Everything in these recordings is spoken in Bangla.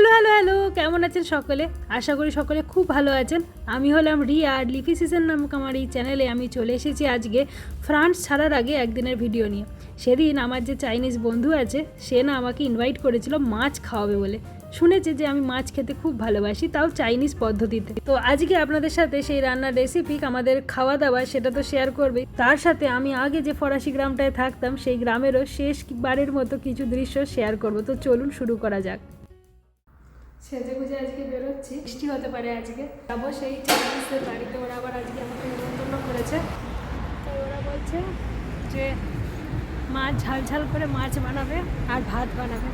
হ্যালো হ্যালো হ্যালো, কেমন আছেন সকলে? আশা করি সকলে খুব ভালো আছেন। আমি হলাম রিয়া আর লিফি সিজন নামক আমার এই চ্যানেলে আমি চলে এসেছি আজকে ফ্রান্স ছাড়ার আগে একদিনের ভিডিও নিয়ে। সেদিন আমার যে চাইনিজ বন্ধু আছে, সে না আমাকে ইনভাইট করেছিল মাছ খাওয়াবে বলে। শুনেছে যে আমি মাছ খেতে খুব ভালোবাসি, তাও চাইনিজ পদ্ধতিতে। তো আজকে আপনাদের সাথে সেই রান্নার রেসিপি আমাদের খাওয়া দাওয়া সেটা তো শেয়ার করবে তার সাথে আমি আগে যে ফরাসি গ্রামটায় থাকতাম, সেই গ্রামেরও শেষ বারের মতো কিছু দৃশ্য শেয়ার করব। তো চলুন শুরু করা যাক। সেজে গুজে আজকে বেরোচ্ছি। বৃষ্টি হতে পারে আজকে। যাব সেই চাইনিজদের বাড়িতে। ওরা আবার আজকে আমাকে নিমন্ত্রণ করেছে। তাই ওরা বলছে যে মাছ ঝাল ঝাল করে মাছ বানাবে আর ভাত বানাবে।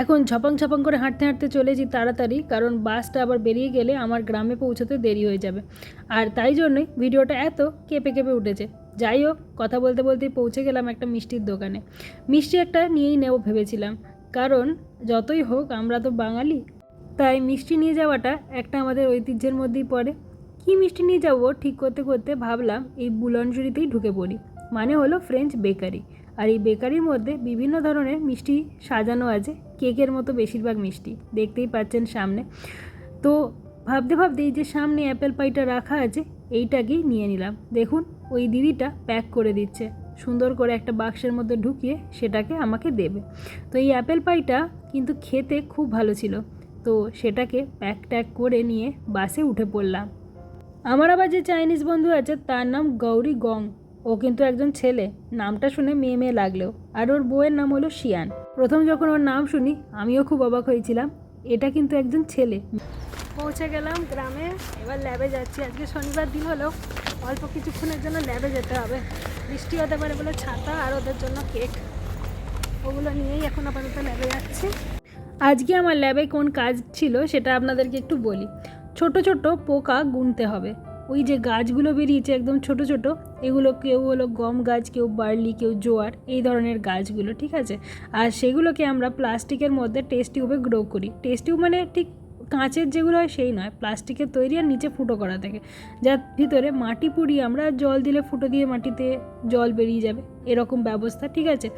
এখন ঝপাং ঝপাং করে হাঁটতে হাঁটতে চলেছি তাড়াতাড়ি, কারণ বাসটা আবার বেরিয়ে গেলে আমার গ্রামে পৌঁছতে দেরি হয়ে যাবে। আর তাই জন্যই ভিডিওটা এত কেঁপে কেঁপে উঠেছে। যাই হোক, কথা বলতে বলতেই পৌঁছে গেলাম একটা মিষ্টির দোকানে। মিষ্টি একটা নিয়েই নেব ভেবেছিলাম। কারণ যতই হোক আমরা তো বাঙালি। তাই মিষ্টি নিয়ে যাওয়াটা একটা আমাদের ঐতিহ্যের মধ্যেই পড়ে। কি মিষ্টি নিয়ে যাব ঠিক করতে করতে ভাবলাম এই বুলনজুরিতেই ঢুকে পড়ি। মানে হলো ফ্রেঞ্চ বেকারি আর এই বেকারির মধ্যে বিভিন্ন ধরনের মিষ্টি সাজানো আছে। কেকের মতো বেশিরভাগ মিষ্টি। দেখতেই পাচ্ছেন সামনে। তো ভাবতে ভাবতে এই যে সামনে অ্যাপেল পাইটা রাখা আছে, এইটাকেই নিয়ে নিলাম। দেখুন, ওই দিদিটা প্যাক করে দিচ্ছে। সুন্দর করে একটা বাক্সের মধ্যে ঢুকিয়ে সেটাকে আমাকে দেবে। তো এই অ্যাপেল পাইটা কিন্তু খেতে খুব ভালো ছিল। তো সেটাকে প্যাক ট্যাক করে নিয়ে বাসে উঠে পড়লাম। আমার আবার যে চাইনিজ বন্ধু আছে, তার নাম গৌরী গং। ও কিন্তু একজন ছেলে। নামটা শুনে মেয়ে মেয়ে লাগলেও আর ওর বউয়ের নাম হলো শিয়ান। প্রথম যখন ওর নাম শুনি, আমিও খুব অবাক হয়েছিলাম। এটা কিন্তু একজন ছেলে। পৌঁছে গেলাম গ্রামে। এবার ল্যাবে যাচ্ছি। আজকে শনিবার দিন হলেও অল্প কিছুক্ষণের জন্য ল্যাবে যেতে হবে। বৃষ্টি হতে পারে বলে ছাতা আর ওদের জন্য কেক। ওগুলো নিয়েই এখন আপাতত ল্যাবে যাচ্ছি। আজকে আমার ল্যাবে কোন কাজ ছিল সেটা আপনাদেরকে একটু বলি। ছোট ছোট পোকা গুনতে হবে। ওই যে গাছগুলো বেরিয়েছে একদম ছোট ছোট, এগুলো কেউ হলো গম গাছ, কেউ বার্লি, কেউ জোয়ার, এই ধরনের গাছগুলো, ঠিক আছে? আর সেগুলোকে আমরা প্লাস্টিকের মধ্যে টেস্ট টিউবে গ্রো করি। টেস্ট টিউব মানে ঠিক কাঁচের যেগুলো হয় সেই নয়, প্লাস্টিকের তৈরি আর নিচে ফুটো করা থাকে। যার ভিতরে মাটি পুড়িয়ে আমরা জল দিলে ফুটো দিয়ে মাটিতে জল বেরিয়ে যাবে, এরকম ব্যবস্থা, ঠিক আছে?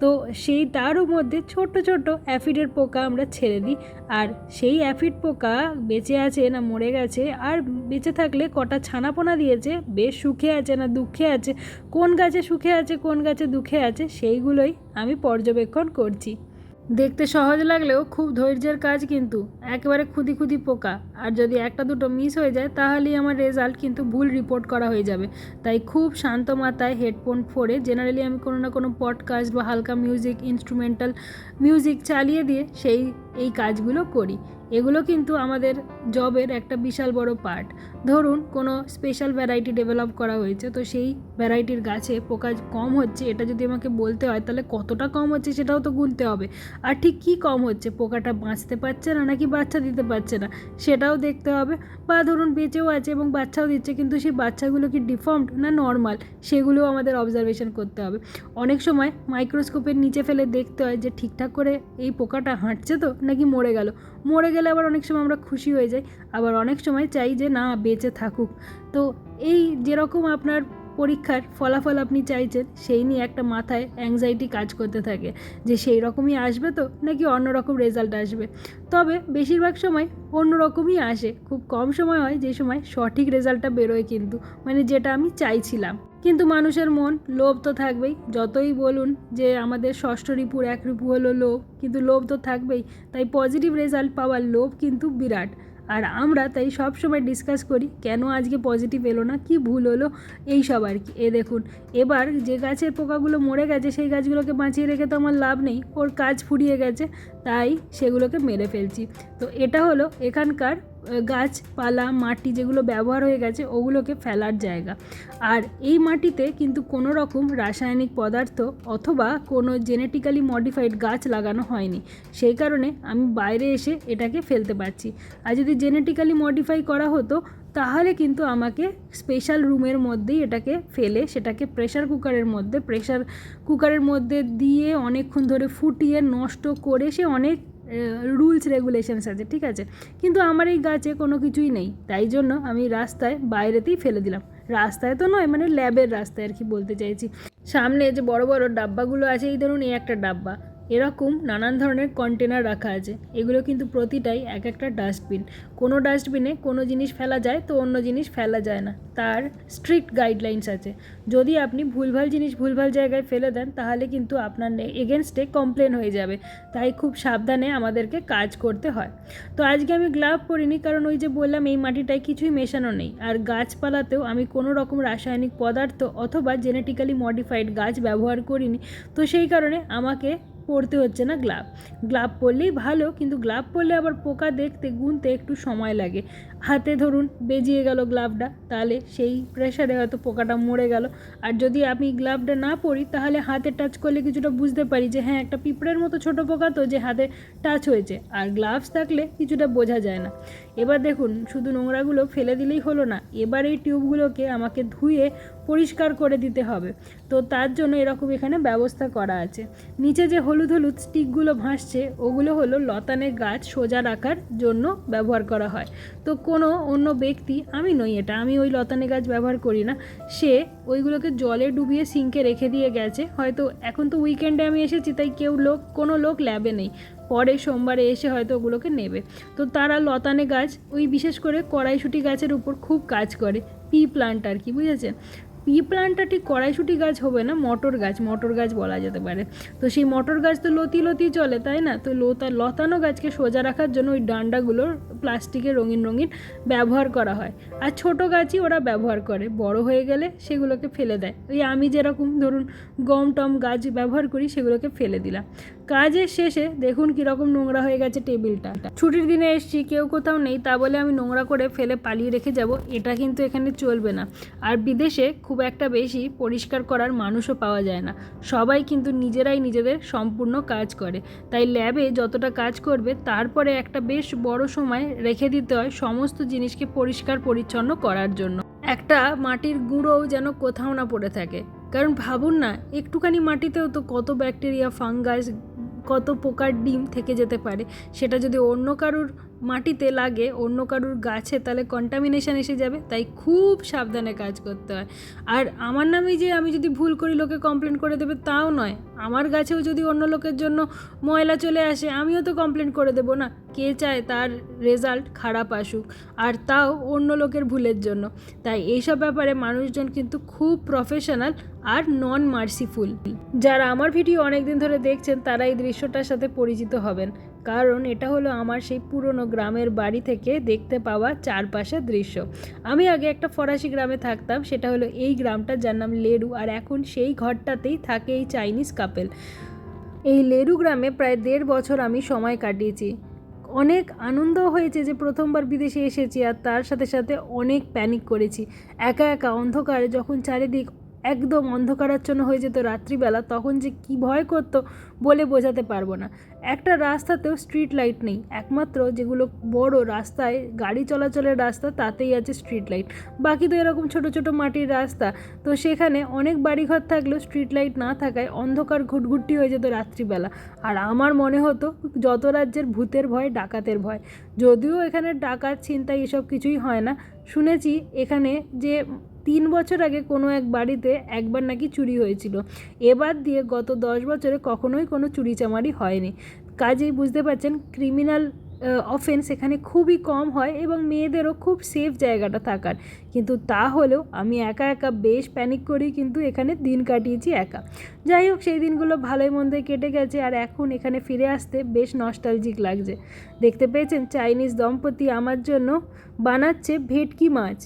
তো সেই তারও মধ্যে ছোট ছোট অ্যাফিডের পোকা আমরা ছেড়ে দিই, আর সেই অ্যাফিড পোকা বেঁচে আছে না মরে গেছে, আর বেঁচে থাকলে কটা ছানাপোনা দিয়েছে, বেশ সুখে আছে না দুঃখে আছে, কোন গাছে সুখে আছে, কোন গাছে দুঃখে আছে, সেইগুলোই আমি পর্যবেক্ষণ করছি। দেখতে সহজ লাগলেও খুব ধৈর্যের কাজ কিন্তু, একেবারে খুদি খুদি পোকা। আর যদি একটা দুটো মিস হয়ে যায়, তাহলেই আমার রেজাল্ট কিন্তু ভুল রিপোর্ট করা হয়ে যাবে। তাই খুব শান্ত মাথায় হেডফোন ফোরে জেনারেলি আমি কোনো না কোনো পডকাস্ট বা হালকা মিউজিক, ইনস্ট্রুমেন্টাল মিউজিক চালিয়ে দিয়ে সেই এই কাজগুলো করি। এগুলো কিন্তু আমাদের জবের একটা বিশাল বড় পার্ট ধরুন, কোনো স্পেশাল ভ্যারাইটি ডেভেলপ করা হয়েছে, তো সেই ভ্যারাইটির গাছে পোকা কম হচ্ছে, এটা যদি আমাকে বলতে হয়, তাহলে কতটা কম হচ্ছে সেটাও তো গুনতে হবে। আর ঠিক কী কম হচ্ছে? পোকাটা বাঁচতে পারছে না নাকি বাচ্চা দিতে পারছে না? সেটাও দেখতে হবে। বা ধরুন, বেঁচেও আছে এবং বাচ্চাও দিচ্ছে, কিন্তু সেই বাচ্চাগুলো কি ডিফর্মড না নর্মাল সেগুলোও আমাদের অবজারভেশন করতে হবে। অনেক সময় মাইক্রোস্কোপের নিচে ফেলে দেখতে হয় যে ঠিকঠাক করে এই পোকাটা হাঁটছে তো? নাকি মরে গেল। মরে গেলে আবার অনেক সময় আমরা খুশি হয়ে যাই, আবার অনেক সময় চাই যে না, বেঁচে থাকুক। তো এই যেরকম আপনার পরীক্ষার ফলাফল আপনি চাইছেন, সেই নিয়ে একটা মাথায় অ্যাংজাইটি কাজ করতে থাকে যে সেই রকমই আসবে তো, নাকি অন্য রকম রেজাল্ট আসবে? তবে বেশিরভাগ সময় অন্য রকমই আসে, খুব কম সময় হয় যে সময় সঠিক রেজাল্টটা বেরোয় কিন্তু মানে যেটা আমি চাইছিলাম। কিন্তু মানুষের মন লোভ তো থাকবেই, যতই বলুন যে আমাদের ষষ্ঠ রিপুর এক রিপু হলো লোভ, কিন্তু লোভ তো থাকবেই, তাই পজিটিভ রেজাল্ট পাওয়ার লোভ কিন্তু বিরাট। আর আমরা তাই সব সময় ডিসকাস করি, কেন আজকে পজিটিভ এলো না, কি ভুল হলো, এই সব আর কি। এ দেখুন, এবার যে গাছের পোকাগুলো মরে গেছে, সেই গাছগুলোকে বাঁচিয়ে রেখে তো আমার লাভ নেই, ওর কাজ ফুরিয়ে গেছে, তাই সেগুলোকে মেরে ফেলছি। তো এটা হলো এখানকার গাছপালা, মাটি যেগুলো ব্যবহার হয়ে গেছে, ওগুলোকে ফেলার জায়গা। আর এই মাটিতে কিন্তু কোনো রকম রাসায়নিক পদার্থ অথবা কোনো জেনেটিক্যালি মডিফাইড গাছ লাগানো হয়নি। সেই কারণে আমি বাইরে এসে এটাকে ফেলতে পারছি। আর যদি জেনেটিক্যালি মডিফাই করা হতো, তাহলে কিন্তু আমাকে স্পেশাল রুমের মধ্যেই এটাকে ফেলে, সেটাকে প্রেশার কুকারের মধ্যে প্রেশার কুকারের মধ্যে দিয়ে অনেকক্ষণ ধরে ফুটিয়ে নষ্ট করে সে অনেক রুলস রেগুলেশনস আছে, ঠিক আছে? কিন্তু আমার এই গাছে কোনো কিছুই নেই। তাই জন্য আমি রাস্তায় বাইরেতেই ফেলে দিলাম। রাস্তায় তো নয় মানে ল্যাবের রাস্তায় আর কি বলতে চাইছি। সামনে যে বড় বড় ডাব্বাগুলো আছে, এই ধরুন এই একটা ডাব্বা। এরকম নানান ধরনের কন্টেনার রাখা আছে। এগুলো কিন্তু প্রতিটাই এক একটা ডাস্টবিন কোনো ডাস্টবিনে কোনো জিনিস ফেলা যায় তো অন্য জিনিস ফেলা যায় না। তার স্ট্রিক্ট গাইডলাইন্স আছে। যদি আপনি ভুলভাল জিনিস ভুলভাল জায়গায় ফেলে দেন, তাহলে কিন্তু আপনার এগেনস্টে কমপ্লেন হয়ে যাবে। তাই খুব সাবধানে আমাদেরকে কাজ করতে হয়। তো আজকে আমি গ্লাভ পরিনি, কারণ ওই যে বললাম এই মাটিটায় কিছুই মেশানো নেই। আর গাছপালাতেও আমি কোনো রকম রাসায়নিক পদার্থ অথবা জেনেটিক্যালি মডিফাইড গাছ ব্যবহার করিনি। তো সেই কারণে আমাকে পরতে হচ্ছে না গ্লাভ গ্লাভ পরলেই ভালো, কিন্তু গ্লাভ পরলে আবার পোকা দেখতে, গুনতে একটু সময় লাগে। হাতে ধরুন বেজিয়ে গেল গ্লাভটা তাহলে সেই প্রেশারে হয়তো পোকাটা মরে গেল। আর যদি আমি গ্লাভটা না পরি, তাহলে হাতে টাচ করলে কিছুটা বুঝতে পারি যে হ্যাঁ একটা পিঁপড়ের মতো ছোট পোকা তো যে হাতে টাচ হয়েছে। আর গ্লাভস থাকলে কিছুটা বোঝা যায় না। এবার দেখুন, শুধু নোংরাগুলো ফেলে দিলেই হলো না। এবার এই টিউবগুলোকে আমাকে ধুয়ে পরিষ্কার করে দিতে হবে। তো তার জন্য এরকম এখানে ব্যবস্থা করা আছে। নিচে যে হলুদ হলুদ স্টিকগুলো ভাসছে, ওগুলো হলো লতানে গাছ সোজা রাখার জন্য ব্যবহার করা হয়। তো কোনো অন্য ব্যক্তি, আমি নই এটা, আমি ওই লতানে গাছ ব্যবহার করি না, সে ওইগুলোকে জলে ডুবিয়ে সিঙ্কে রেখে দিয়ে গেছে। হয়তো এখন তো উইকেন্ডে আমি এসেছি, তাই কেউ লোক, কোনো লোক ল্যাবে নেই। পরে সোমবারে এসে হয়তো ওগুলোকে নেবে। তো তারা লতানে গাছ, ওই বিশেষ করে কড়াইশুটি গাছের উপর খুব কাজ করে। পি প্লান্ট আর কি, বুঝেছেন? পি প্লান্টটা ঠিক কড়াইশুটি গাছ হবে না, মটর গাছ মটর গাছ বলা যেতে পারে। তো সেই মটর গাছ তো লতি লতি চলে, তাই না? তো লতা, লতানো গাছকে সোজা রাখার জন্য ওই ডান্ডাগুলোর প্লাস্টিকের রঙিন রঙিন ব্যবহার করা হয়। আর ছোট গাছই ওরা ব্যবহার করে, বড় হয়ে গেলে সেগুলোকে ফেলে দেয়। ওই আমি যেরকম ধরুন গম টম গাছ ব্যবহার করি, সেগুলোকে ফেলে দিলাম। কাজের শেষে দেখুন কীরকম নোংরা হয়ে গেছে টেবিলটা। ছুটির দিনে এসছি, কেউ কোথাও নেই, তা বলে আমি নোংরা করে ফেলে পালিয়ে রেখে যাব, এটা কিন্তু এখানে চলবে না। আর বিদেশে খুব একটা বেশি পরিষ্কার করার মানুষও পাওয়া যায় না। সবাই কিন্তু নিজেরাই নিজেদের সম্পূর্ণ কাজ করে। তাই ল্যাবে যতটা কাজ করবে, তারপরে একটা বেশ বড় সময় রেখে দিতে হয় সমস্ত জিনিসকে পরিষ্কার পরিচ্ছন্ন করার জন্য। একটা মাটির গুঁড়োও যেন কোথাও না পড়ে থাকে। কারণ ভাবুন না, একটুখানি মাটিতেও তো কত ব্যাকটেরিয়া, ফাঙ্গাস, কত পোকার ডিম থেকে যেতে পারে। সেটা যদি অন্য কারুর মাটিতে লাগে, অন্য কারুর গাছে তাহলে কন্টামিনেশন এসে যাবে, তাই খুব সাবধানে কাজ করতে হয়। আর আমার নামেই যে আমি যদি ভুল করি, লোকে কমপ্লেন করে দেবে, তাও নয়। আমার গাছেও যদি অন্য লোকের জন্য ময়লা চলে আসে, আমিও তো কমপ্লেন করে দেবো না। কে চায় তার রেজাল্ট খারাপ আসুক, আর তাও অন্য লোকের ভুলের জন্য। তাই এইসব ব্যাপারে মানুষজন কিন্তু খুব প্রফেশনাল আর নন মার্সিফুল যারা আমার ভিডিও অনেক দিন ধরে দেখছেন, তারা এই দৃশ্যটার সাথে পরিচিত হবেন। কারণ এটা হলো আমার সেই পুরনো গ্রামের বাড়ি থেকে দেখতে পাওয়া চারপাশের দৃশ্য। আমি আগে একটা ফরাসি গ্রামে থাকতাম, সেটা হলো এই গ্রামটা যার নাম লেরু, আর এখন সেই ঘরটাতেই থাকে এই চাইনিজ কাপেল। এই লেরু গ্রামে প্রায় দেড় বছর আমি সময় কাটিয়েছি। অনেক আনন্দ হয়েছে যে প্রথমবার বিদেশে এসেছি আর তার সাথে সাথে অনেক প্যানিক করেছি। একা একা অন্ধকারে যখন চারিদিক একদম অন্ধকারাচ্ছন্ন হয়ে যেত রাত্রিবেলা, তখন যে কি ভয় করতো বলে বোঝাতে পারব না। একটা রাস্তাতেও স্ট্রিট লাইট নেই, একমাত্র যেগুলো বড় রাস্তায় গাড়ি চলাচলের রাস্তা, তাতেই আছে স্ট্রিট লাইট বাকি তো এরকম ছোট ছোট মাটির রাস্তা, তো সেখানে অনেক বাড়িঘর থাকলেও স্ট্রিট লাইট না থাকায় অন্ধকার ঘুটঘুটি হয়ে যেত রাত্রিবেলা। আর আমার মনে হতো যত রাজ্যের ভূতের ভয়, ডাকাতের ভয়। যদিও এখানে ডাকাত, ছিনতাই এসব কিছুই হয় না। শুনেছি এখানে যে তিন বছর আগে কোনো এক বাড়িতে একবার নাকি চুরি হয়েছিল। এবার দিয়ে গত দশ বছরে কখনোই কোনো চুরি চামারি হয়নি। কাজেই বুঝতে পারছেন ক্রিমিনাল অফেন্স এখানে খুবই কম হয় এবং মেয়েদেরও খুব সেফ জায়গাটা থাকার। কিন্তু তা হলেও আমি একা একা বেশ প্যানিক করি কিন্তু এখানে দিন কাটিয়েছি একা। যাই হোক, সেই দিনগুলো ভালোই মন্দে কেটে গেছে আর এখন এখানে ফিরে আসতে বেশ নস্টালজিক লাগছে। দেখতে পেয়েছেন চাইনিজ দম্পতি আমার জন্য বানাচ্ছে ভেটকি মাছ।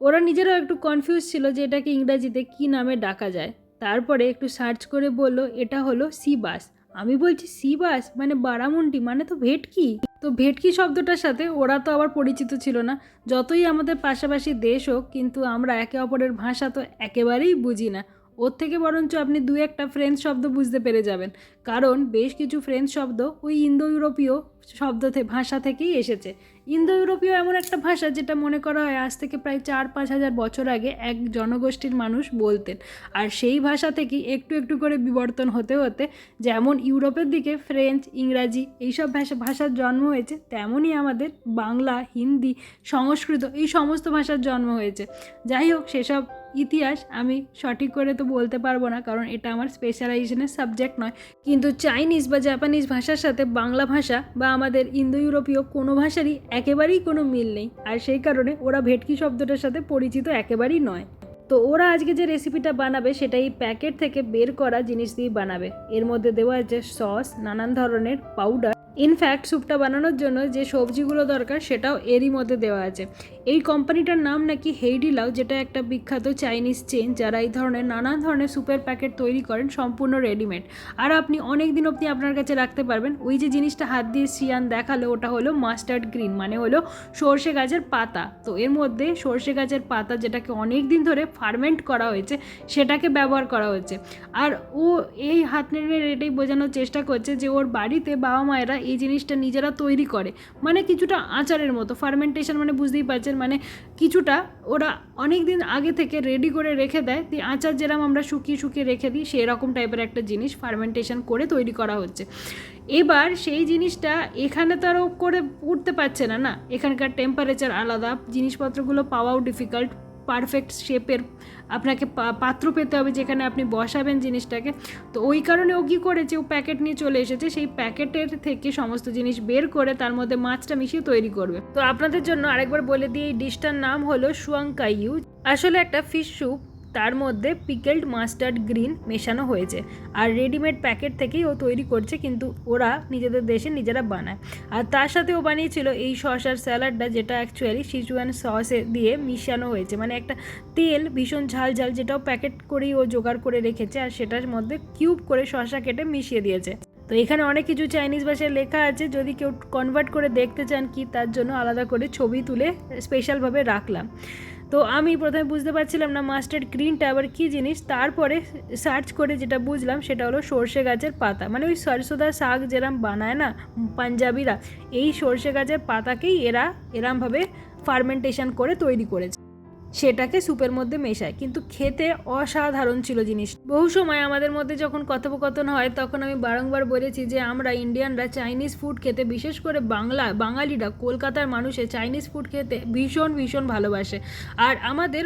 ওরা নিজেরাও একটু কনফিউজ ছিল যে এটাকে ইংরাজিতে কী নামে ডাকা যায়। তারপরে একটু সার্চ করে বলল, এটা হলো সি বাস আমি বলছি সি বাস মানে বারামুন্ডি? মানে তো ভেটকি? তো ভেটকি শব্দটার সাথে ওরা তো আবার পরিচিত ছিল না। যতই আমাদের পাশাপাশি দেশ হোক, কিন্তু আমরা একে অপরের ভাষা তো একেবারেই বুঝি না। ওর থেকে বরঞ্চ আপনি দু একটা ফ্রেঞ্চ শব্দ বুঝতে পেরে যাবেন। কারণ বেশ কিছু ফ্রেঞ্চ শব্দ ওই ইন্দো ইউরোপীয় শব্দ ভাষা থেকেই এসেছে। ইন্দো ইউরোপীয় এমন একটা ভাষা যেটা মনে করা হয় আজ থেকে প্রায় চার পাঁচ হাজার বছর আগে এক জনগোষ্ঠীর মানুষ বলতেন। আর সেই ভাষা থেকেই একটু একটু করে বিবর্তন হতে হতে যেমন ইউরোপের দিকে ফ্রেঞ্চ, ইংরাজি এইসব ভাষা, ভাষার জন্ম হয়েছে, তেমনই আমাদের বাংলা, হিন্দি, সংস্কৃত এই সমস্ত ভাষার জন্ম হয়েছে। যাই হোক, সেসব ইতিহাস আমি সঠিক করে তো বলতে পারব না, কারণ এটা আমার স্পেশালাইজেশনের সাবজেক্ট নয়। কিন্তু চাইনিজ বা জাপানিজ ভাষার সাথে বাংলা ভাষা বা আমাদের ইন্দো ইউরোপীয় কোনো ভাষারই একেবারেই কোনো মিল নেই। আর সেই কারণে ওরা ভেটকি শব্দটার সাথে পরিচিত একেবারেই নয়। তো ওরা আজকে যে রেসিপিটা বানাবে সেটা এই প্যাকেট থেকে বের করা জিনিস দিয়ে বানাবে। এর মধ্যে দেওয়া আছে সস নানান ধরনের পাউডার ইনফ্যাক্ট স্যুপটা বানানোর জন্য যে সবজিগুলো দরকার, সেটাও এরই মধ্যে দেওয়া আছে। এই কোম্পানিটার নাম নাকি হেইডিলাও, যেটা একটা বিখ্যাত চাইনিজ চেন যারা এই ধরনের নানান ধরনের স্যুপের প্যাকেট তৈরি করেন, সম্পূর্ণ রেডিমেড আর আপনি অনেক দিন অবধি আপনার কাছে রাখতে পারবেন, ওই যে জিনিসটা হাত দিয়ে সিয়ান দেখাল, ওটা হলো মাস্টার্ড গ্রিন মানে হলো সর্ষে গাছের পাতা। তো এর মধ্যে সর্ষে গাছের পাতা, যেটাকে অনেক দিন ধরে ফার্মেন্ট করা হয়েছে, সেটাকে ব্যবহার করা হয়েছে। আর ও এই হাত নেড়ে এটাই বোঝানোর চেষ্টা করছে যে ওর বাড়িতে বাবা মায়েরা এই জিনিসটা নিজেরা তৈরি করে। মানে কিছুটা আচারের মতো ফার্মেন্টেশন মানে বুঝতেই পারছেন মানে কিছুটা ওরা অনেক দিন আগে থেকে রেডি করে রেখে দেয়। দিয়ে আচার যেরকম আমরা শুকিয়ে শুকিয়ে রেখে দিই, সেরকম টাইপের একটা জিনিস ফার্মেন্টেশন করে তৈরি করা হচ্ছে। এবার সেই জিনিসটা এখানে তো আরও করে উঠতে পারছে না না? এখানকার টেম্পারেচার আলাদা, জিনিসপত্রগুলো পাওয়াও ডিফিকাল্ট পারফেক্ট শেপের আপনাকে পাত্র পেতে হবে যেখানে আপনি বসাবেন জিনিসটাকে। তো ওই কারণে ও কী করেছে, ও প্যাকেট নিয়ে চলে এসেছে। সেই প্যাকেটের থেকে সমস্ত জিনিস বের করে তার মধ্যে মাছটা মিশিয়ে তৈরি করবে। তো আপনাদের জন্য আরেকবার বলে দিই, এই ডিশটার নাম হলো সুয়াংকাইউ। আসলে একটা ফিশ স্যুপ তার মধ্যে পিকেলড মাস্টার্ড গ্রিন মেশানো হয়েছে। আর রেডিমেড প্যাকেট থেকেই ও তৈরি করছে, কিন্তু ওরা নিজেদের দেশে নিজেরা বানায়। আর তার সাথে ও বানিয়েছিল এই শসার স্যালাডটা, যেটা অ্যাকচুয়ালি সিচুয়ান সসে দিয়ে মিশানো হয়েছে। মানে একটা তেল, ভীষণ ঝাল ঝাল, যেটাও প্যাকেট করেই ও জোগাড় করে রেখেছে আর সেটার মধ্যে কিউব করে শসা কেটে মিশিয়ে দিয়েছে। তো এখানে অনেক কিছু চাইনিজ ভাষায় লেখা আছে। যদি কেউ কনভার্ট করে দেখতে চান কি, তার জন্য আলাদা করে ছবি তুলে স্পেশালভাবে রাখলাম। তো আমি প্রথমে বুঝতে পারছিলাম না মাস্টার্ড গ্রিনটা আবার কী জিনিস? তারপরে সার্চ করে যেটা বুঝলাম সেটা হলো সর্ষে গাছের পাতা। মানে ওই সরষোদা শাক যেরম বানায় না পাঞ্জাবিরা, এই সর্ষে গাছের পাতাকেই এরা এরমভাবে ফার্মেন্টেশন করে তৈরি করেছে। সেটাকে স্যুপের মধ্যে মেশায়। কিন্তু খেতে অসাধারণ ছিল জিনিস। বহু সময় আমাদের মধ্যে যখন কথোপকথন হয়, তখন আমি বারংবার বলেছি যে, আমরা ইন্ডিয়ানরা চাইনিজ ফুড খেতে, বিশেষ করে বাংলা, বাঙালিরা, কলকাতার মানুষে চাইনিজ ফুড খেতে ভীষণ ভীষণ ভালোবাসে। আর আমাদের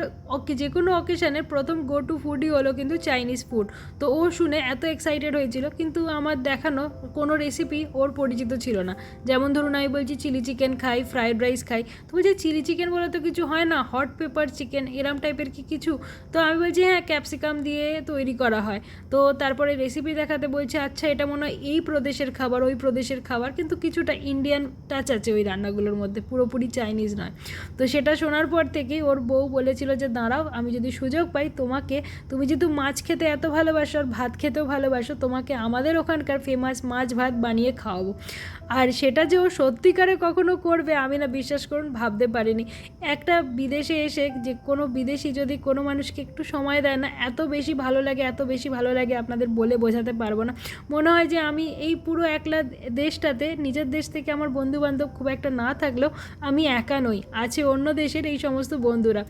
যে কোনো অকেশনের প্রথম গো টু ফুডই হলো কিন্তু চাইনিজ ফুড। তো ও শুনে এত এক্সাইটেড হয়েছিল, কিন্তু আমার দেখানো কোনো রেসিপি ওর পরিচিত ছিল না। যেমন ধরুন, আমি বলছি, চিলি চিকেন খাই ফ্রাইড রাইস খাই। তো বলছি, চিলি চিকেন বলে তো কিছু হয় না হট পেপার চিকেন এরম টাইপের কি কিছু? তো আমি বলছি হ্যাঁ ক্যাপসিকাম দিয়ে তৈরি করা হয়। তো তারপরে রেসিপি দেখাতে বলছে আচ্ছা এটা মনে হয় এই প্রদেশের খাবার, ওই প্রদেশের খাবার। কিন্তু কিছুটা ইন্ডিয়ান টাচ আছে ওই রান্নাগুলোর মধ্যে, পুরোপুরি চাইনিজ নয়। তো সেটা শোনার পর থেকেই ওর বউ বলেছিল যে, দাঁড়াও, আমি যদি সুযোগ পাই, তোমাকে, তুমি যেহেতু মাছ খেতে এত ভালোবাসো আর ভাত খেতেও ভালোবাসো, তোমাকে আমাদের ওখানকার ফেমাস মাছ ভাত বানিয়ে খাওয়াবো। আর সেটা যে ও সত্যিকারে কখনো করবে, আমি না বিশ্বাস করুন, ভাবতে পারিনি। একটা বিদেশে এসে যে কোনো বিদেশি যদি কোনো মানুষকে একটু সময় দেয় না, এত বেশি ভালো লাগে, এত বেশি ভালো লাগে আপনাদের বলে বোঝাতে পারব না। মনে হয় যে আমি এই পুরো একলা দেশটাতে, নিজের দেশ থেকে আমার বন্ধু বান্ধব খুব একটা না থাকলেও আমি একা নই, আছে অন্য দেশের এই সমস্ত বন্ধুরা।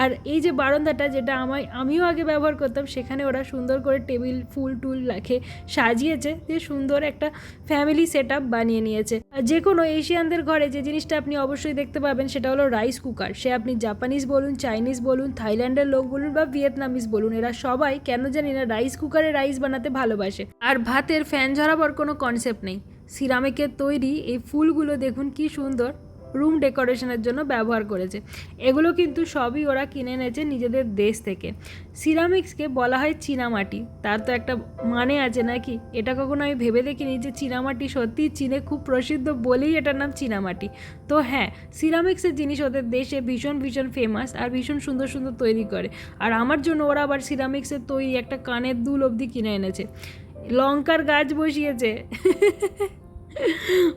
আর এই যে বারান্দাটা যেটা আমায়, আমিও আগে ব্যবহার করতাম, সেখানে ওরা সুন্দর করে টেবিল, ফুল টুল রাখে, সাজিয়েছে, যে সুন্দর একটা ফ্যামিলি সেট বানিয়ে নিয়েছে। আর যে কোনো এশিয়ানদের ঘরে যে জিনিসটা আপনি অবশ্যই দেখতে পাবেন, সেটা হলো রাইস কুকার সে আপনি জাপানিজ বলুন চাইনিজ বলুন, থাইল্যান্ডের লোক বলুন বা ভিয়েতনামিজ বলুন, এরা সবাই কেন জানি না রাইস কুকারে রাইস বানাতে ভালোবাসে। আর ভাতের ফ্যান ঝরাবার কোনো কনসেপ্ট নেই। সিরামিকের তৈরি এই ফুলগুলো দেখুন কি সুন্দর। রুম ডেকোরেশনের জন্য ব্যবহার করেছে। এগুলো কিন্তু সবই ওরা কিনে এনেছে নিজেদের দেশ থেকে। সিরামিক্সকে বলা হয় চীনামাটি। তার তো একটা মানে আছে নাকি? এটা কখনো আমি ভেবে দেখিনি যে চীনামাটি সত্যি চীনে খুব প্রসিদ্ধ বলেই এটার নাম চীনামাটি। তো হ্যাঁ সিরামিক্সের জিনিস ওদের দেশে ভীষণ ভীষণ ফেমাস আর ভীষণ সুন্দর সুন্দর তৈরি করে। আর আমার জন্য ওরা আবার সিরামিক্সের তৈরি একটা কানের দুল অবধি কিনে এনেছে। লঙ্কার গাছ বসিয়েছে।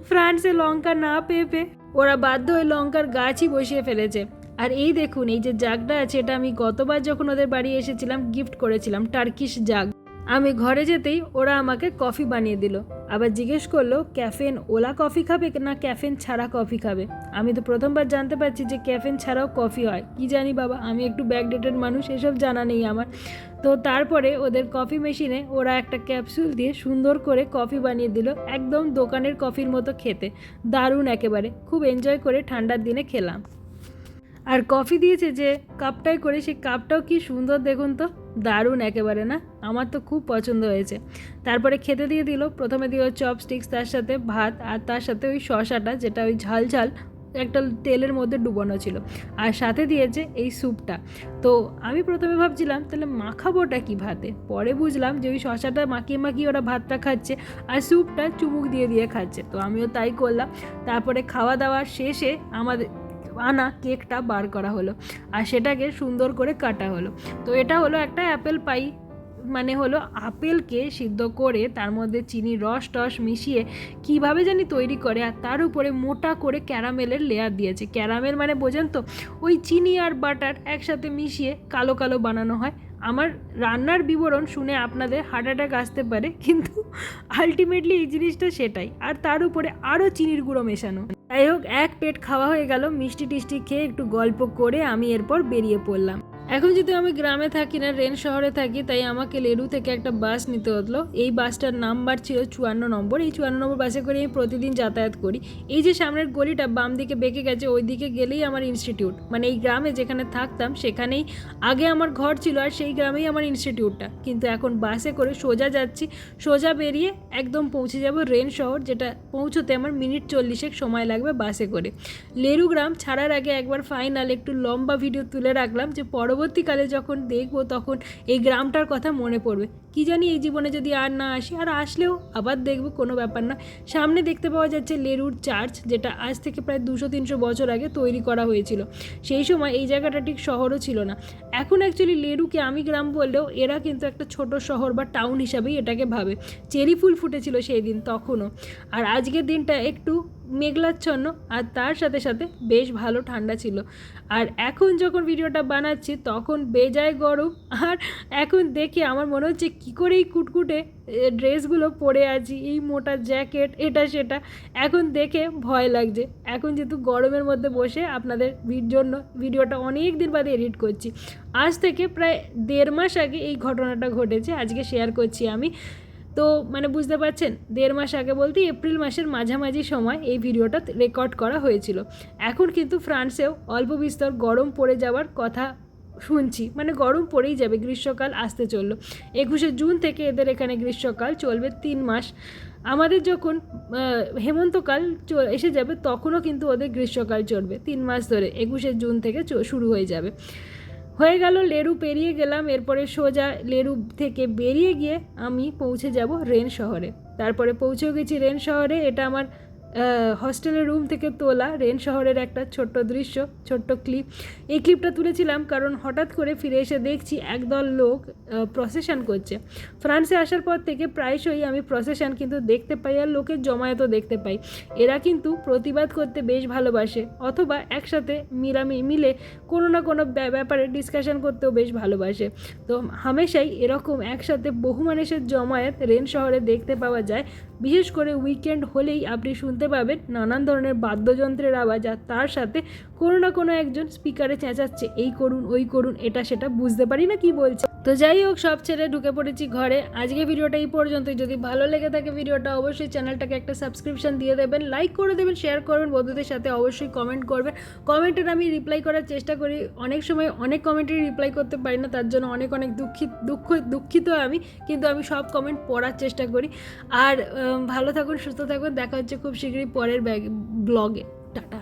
ফ্রান্সে লঙ্কা না পেয়ে পেয়ে ওরা বাধ্য হয়ে লঙ্কার গাছই বসিয়ে ফেলেছে। আর এই দেখুন, এই যে জাগটা আছে, এটা আমি গতবার যখন ওদের বাড়ি এসেছিলাম গিফট করেছিলাম টার্কিশ জাগ আমি ঘরে যেতেই ওরা আমাকে কফি বানিয়ে দিল। আবার জিজ্ঞেস করল, ক্যাফেন ওলা কফি খাবে না ক্যাফেন ছাড়া কফি খাবে? আমি তো প্রথমবার জানতে পারছি যে ক্যাফেন ছাড়াও কফি হয়। কি জানি বাবা, আমি একটু ব্যাকডেটেড মানুষ, এসব জানা নেই আমার। তো তারপরে ওদের কফি মেশিনে ওরা একটা ক্যাপসুল দিয়ে সুন্দর করে কফি বানিয়ে দিল, একদম দোকানের কফির মতো খেতে। দারুণ একেবারে। খুব এনজয় করে ঠান্ডার দিনে খেলাম। আর কফি দিয়েছে যে কাপটাই করে, সেই কাপটাও কি সুন্দর দেখুন তো। দারুণ একেবারে না? আমার তো খুব পছন্দ হয়েছে। তারপরে খেতে দিয়ে দিল। প্রথমে দিল চপস্টিক্স, তার সাথে ভাত আর তার সাথে ওই শশাটা যেটা ওই ঝাল ঝাল একটা তেলের মধ্যে ডুবানো ছিল। আর সাথে দিয়েছে এই স্যুপটা। তো আমি প্রথমে ভাবছিলাম, তাহলে মাখাবোটা কি ভাতে? পরে বুঝলাম যে ওই শশাটা মাখিয়ে মাখিয়ে ওরা ভাতটা খাচ্ছে আর স্যুপটা চুমুক দিয়ে দিয়ে খাচ্ছে। তো আমিও তাই করলাম। তারপরে খাওয়া দাওয়ার শেষে আমাদের আনা কেকটা বার করা হলো আর সেটাকে সুন্দর করে কাটা হলো। তো এটা হলো একটা অ্যাপেল পাই মানে হলো আপেলকে সিদ্ধ করে তার মধ্যে চিনি রস টস মিশিয়ে কীভাবে জানি তৈরি করে আর তার উপরে মোটা করে ক্যারামেলের লেয়ার দিয়েছে। ক্যারামেল মানে বোঝেন তো? ওই চিনি আর বাটার একসাথে মিশিয়ে কালো কালো বানানো হয়। আমার রান্নার বিবরণ শুনে আপনাদের হার্ট অ্যাটাক আসতে পারে, কিন্তু আলটিমেটলি এই জিনিসটা সেটাই। আর তার উপরে আরও চিনির গুঁড়ো মেশানো। যাই হোক এক পেট খাওয়া হয়ে গেল। মিষ্টি টিষ্টি খেয়ে একটু গল্প করে আমি এরপর বেরিয়ে পড়লাম। এখন যদি আমি গ্রামে থাকি না রেন শহরে থাকি, তাই আমাকে লেরু থেকে একটা বাস নিতে হতো। এই বাসটার নাম্বার ছিল চুয়ান্ন নম্বর। এই চুয়ান্ন নম্বর বাসে করে আমি প্রতিদিন যাতায়াত করি। এই যে সামনের গলিটা, বাম দিকে বেঁকে গেছে, ওই দিকে গেলেই আমার ইনস্টিটিউট। মানে এই গ্রামে যেখানে থাকতাম, সেখানেই আগে আমার ঘর ছিল আর সেই গ্রামেই আমার ইনস্টিটিউটটা। কিন্তু এখন বাসে করে সোজা যাচ্ছি। সোজা বেরিয়ে একদম পৌঁছে যাব রেন শহর, যেটা পৌঁছতে আমার মিনিট চল্লিশেক সময় লাগবে বাসে করে। লেরু গ্রাম ছাড়ার আগে একবার ফাইনাল একটু লম্বা ভিডিও তুলে রাখলাম যে পরবর্তীকালে যখন দেখব তখন এই গ্রামটার কথা মনে পড়বে। কি জানি এই জীবনে যদি আর না আসি, আর আসলেও আবার দেখব কোনো ব্যাপার না। সামনে দেখতে পাওয়া যাচ্ছে লেরুর চার্চ, যেটা আজ থেকে প্রায় দুশো তিনশো বছর আগে তৈরি করা হয়েছিল। সেই সময় এই জায়গাটা ঠিক শহরও ছিল না। এখন অ্যাকচুয়ালি লেরুকে আমি গ্রাম বললেও এরা কিন্তু একটা ছোট শহর বা টাউন হিসাবেই এটাকে ভাবে। চেরি ফুল ফুটেছিল সেই দিন, তখনও। আর আজকের দিনটা একটু মেঘলাচ্ছন্ন, আর তার সাথে সাথে বেশ ভালো ঠান্ডা ছিল। আর এখন যখন ভিডিওটা বানাচ্ছি, তখন বেজায় গরম। আর এখন দেখে আমার মনে হচ্ছে কী করে এই কুটকুটে ড্রেসগুলো পরে আছি, এই মোটা জ্যাকেট, এটা সেটা। এখন দেখে ভয় লাগছে। এখন যেহেতু গরমের মধ্যে বসে আপনাদের জন্য ভিডিওটা অনেক দিন বাদে এডিট করছি। আজ থেকে প্রায় দেড় মাস আগে এই ঘটনাটা ঘটেছে, আজকে শেয়ার করছি আমি। তো মানে বুঝতে পারছেন, দেড় মাস আগে বলতে এপ্রিল মাসের মাঝামাঝি সময় এই ভিডিওটা রেকর্ড করা হয়েছিল। এখন কিন্তু ফ্রান্সেও অল্প বিস্তর গরম পড়ে যাওয়ার কথা শুনছি মানে গরম পড়েই যাবে, গ্রীষ্মকাল আসতে চলল। একুশে জুন থেকে এদের এখানে গ্রীষ্মকাল চলবে তিন মাস। আমাদের যখন হেমন্তকাল এসে যাবে, তখনও কিন্তু ওদের গ্রীষ্মকাল চলবে, তিন মাস ধরে, একুশে জুন থেকে শুরু হয়ে যাবে। হয়ে গেল, লেরু পেরিয়ে গেলাম, এরপরে সোজা লেরু থেকে বেরিয়ে গিয়ে আমি পৌঁছে যাব রেন শহরে। তারপরে পৌঁছেও গেছি রেন শহরে, এটা আমার হস্টেলের রুম থেকে তোলা রেন শহরের একটা ছোট্ট দৃশ্য, ছোট্ট ক্লিপ এই ক্লিপটা তুলেছিলাম কারণ হঠাৎ করে ফিরে এসে দেখছি একদল লোক প্রসেশন করছে। ফ্রান্সে আসার পর থেকে প্রায়শই আমি প্রসেশন কিন্তু দেখতে পাই আর লোকের জমায়েতও দেখতে পাই। এরা কিন্তু প্রতিবাদ করতে বেশ ভালোবাসে, অথবা একসাথে মিলামি, মিলে কোনো না কোনো ব্যা- ব্যাপারে ডিসকাশন করতেও বেশ ভালোবাসে। তো হামেশাই এরকম একসাথে বহু মানুষের জমায়েত রেন শহরে দেখতে পাওয়া যায়। বিশেষ করে উইকেন্ড হলেই আপনি শুনতে পাবেন নানান ধরনের বাদ্যযন্ত্রের আওয়াজ আর তার সাথে কোনো না কোনো একজন স্পিকারে চেঁচাচ্ছে, এই করুন, ওই করুন, এটা সেটা বুঝতে পারি না কি বলছে। তো যাই হোক, সব ছেড়ে ঢুকে পড়েছি ঘরে। আজকে ভিডিওটা এই পর্যন্তই। যদি ভালো লেগে থাকে ভিডিওটা, অবশ্যই চ্যানেলটাকে একটা সাবস্ক্রিপশন দিয়ে দেবেন লাইক করে দেবেন শেয়ার করবেন, বন্ধুদের সাথে অবশ্যই কমেন্ট করবেন। কমেন্টের আমি রিপ্লাই করার চেষ্টা করি। অনেক সময় অনেক কমেন্টের রিপ্লাই করতে পারি না, তার জন্য অনেক অনেক দুঃখিত দুঃখ, দুঃখিত আমি, কিন্তু আমি সব কমেন্ট পড়ার চেষ্টা করি। আর ভালো থাকুন, সুস্থ থাকুন। দেখা হচ্ছে খুব শীঘ্রই পরের ব্যাগ ব্লগে টাটা।